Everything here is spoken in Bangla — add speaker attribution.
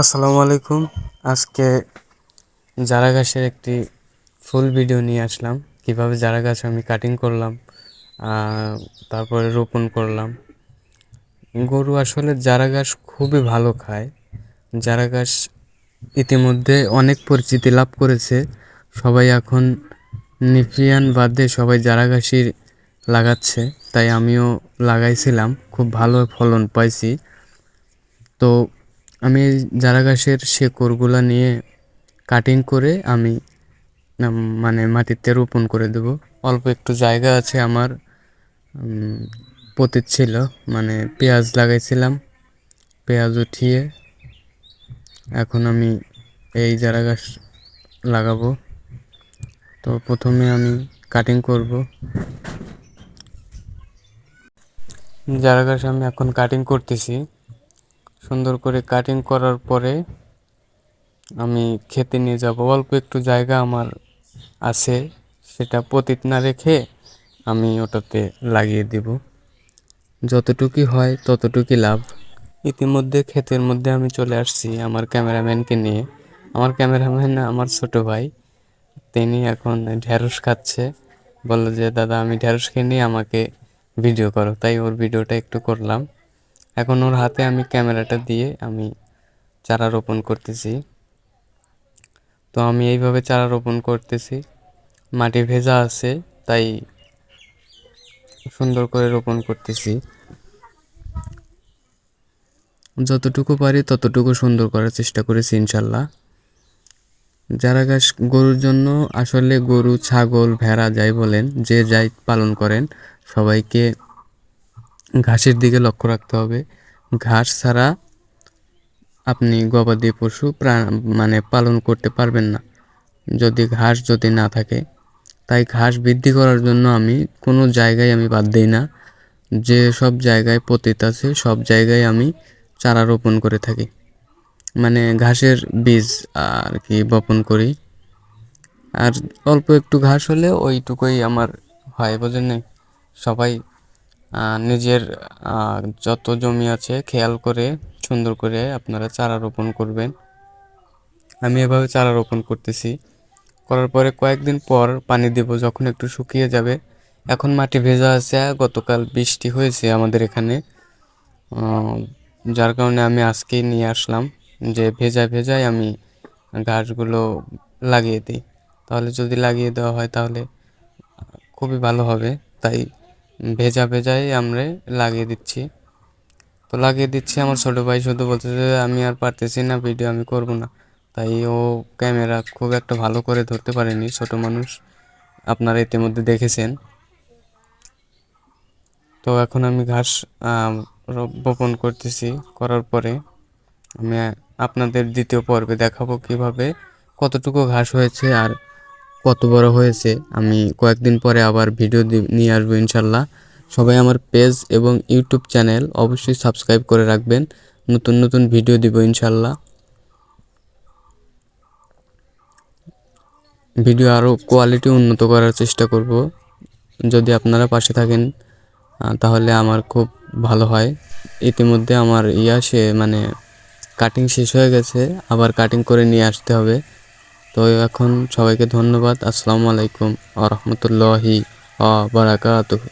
Speaker 1: আসসালামু আলাইকুম। আজকে জারা গাছের একটি ফুল ভিডিও নিয়ে আসলাম। কীভাবে জারা গাছ আমি কাটিং করলাম তারপরে রোপণ করলাম। গরু আসলে জারা গাছ খুবই ভালো খায়। জারা গাছ ইতিমধ্যে অনেক পরিচিতি লাভ করেছে। সবাই এখন নিফিয়ান বাদে সবাই জারা গাছই লাগাচ্ছে, তাই আমিও লাগাইছিলাম। খুব ভালো ফলন পাইছি। তো আমি জারা গাছের শেকড়গুলো নিয়ে কাটিং করে আমি মানে মাটিতে রোপণ করে দেব। অল্প একটু জায়গা আছে আমার পতিত ছিল মানে পেঁয়াজ লাগাইছিলাম, পেঁয়াজ উঠিয়ে এখন আমি এই জারা গাছ লাগাবো। তো প্রথমে আমি কাটিং করব। জারা গাছ আমি এখন কাটিং করতেছি। সুন্দর করে কাটিং করার পরে আমি খেতে নিয়ে যাব। অল্প একটু জায়গা আমার আছে, সেটা পতিত না রেখে আমি ওটাতে লাগিয়ে দেব। যতটুকুই হয় ততটুকুই লাভ। ইতিমধ্যে ক্ষেতের মধ্যে আমি চলে আসছি আমার ক্যামেরাম্যানকে নিয়ে। আমার ক্যামেরাম্যান আমার ছোট ভাই। তিনি এখন ঢ্যাঁড়স খাচ্ছে। বলল যে, দাদা, আমি ঢ্যাঁড়স খেয়ে নিয়ে আমাকে ভিডিও করো। তাই ওর ভিডিওটা একটু করলাম। এখন ওর হাতে আমি ক্যামেরাটা দিয়ে আমি চারা রোপণ করতেছি। তো আমি এইভাবে চারা রোপণ করতেছি। মাটি ভেজা আছে, তাই সুন্দর করে রোপণ করতেছি। যতটুকু পারি ততটুকু সুন্দর করার চেষ্টা করেছি ইনশাল্লাহ। যারা গাছ গরুর জন্য আসলে গরু, ছাগল, ভেড়া, যাই বলেন, যে যাই পালন করেন, সবাইকে ঘাসের দিকে লক্ষ্য রাখতে হবে। ঘাস ছাড়া আপনি গবাদি পশু প্রাণ মানে পালন করতে পারবেন না। যদি ঘাস যদি না থাকে, তাই ঘাস বৃদ্ধি করার জন্য আমি কোনো জায়গায় আমি বাদ দিই না। যে সব জায়গায় পতিত আছে, সব জায়গায় আমি চারা রোপণ করে থাকি। মানে ঘাসের বীজ আর কি বপন করি। আর অল্প একটু ঘাস হলে ওইটুকুই আমার হয়, বোঝেন সবাই নিজের যত জমি আছে খেয়াল করে, সুন্দর করে আপনারা চারা রোপণ করবেন। আমি এভাবে চারা রোপণ করতেছি। করার পরে কয়েকদিন পর পানি দেব যখন একটু শুকিয়ে যাবে। এখন মাটি ভেজা আছে, গতকাল বৃষ্টি হয়েছে আমাদের এখানে। যার কারণে আমি আজকেই নিয়ে আসলাম যে ভেজা ভেজায় আমি গাছগুলো লাগিয়ে দিই। তাহলে যদি লাগিয়ে দেওয়া হয় তাহলে খুবই ভালো হবে। তাই ভেজা ভেজাই আমরা লাগিয়ে দিচ্ছি। তো লাগিয়ে দিচ্ছি, আমার ছোটো ভাই শুধু বলতেছে আমি আর পারতেছি না ভিডিও আমি করব না। তাই ও ক্যামেরা খুব একটা ভালো করে ধরতে পারেনি, ছোট মানুষ। আপনারা ইতিমধ্যে দেখেছেন। তো এখন আমি ঘাস বপন করতেছি, করার পরে আমি আপনাদের দ্বিতীয় পর্বে দেখাবো কীভাবে কতটুকু ঘাস হয়েছে আর কত বড় হয়েছে, আমি কয়েকদিন পরে আবার ভিডিও নিয়ে আসব ইনশাল্লাহ। সবাই আমার পেজ এবং ইউটিউব চ্যানেল অবশ্যই সাবস্ক্রাইব করে রাখবেন। নতুন নতুন ভিডিও দিব ইনশাল্লাহ। ভিডিও আরও কোয়ালিটি উন্নত করার চেষ্টা করব। যদি আপনারা পাশে থাকেন তাহলে আমার খুব ভালো হয়। ইতিমধ্যে আমার ইয়া সে মানে কাটিং শেষ হয়ে গেছে, আবার কাটিং করে নিয়ে আসতে হবে। তো এখন সবাইকে ধন্যবাদ। আসসালামু আলাইকুম আ রহমতুল্লাহি আ বারাকাতুহু।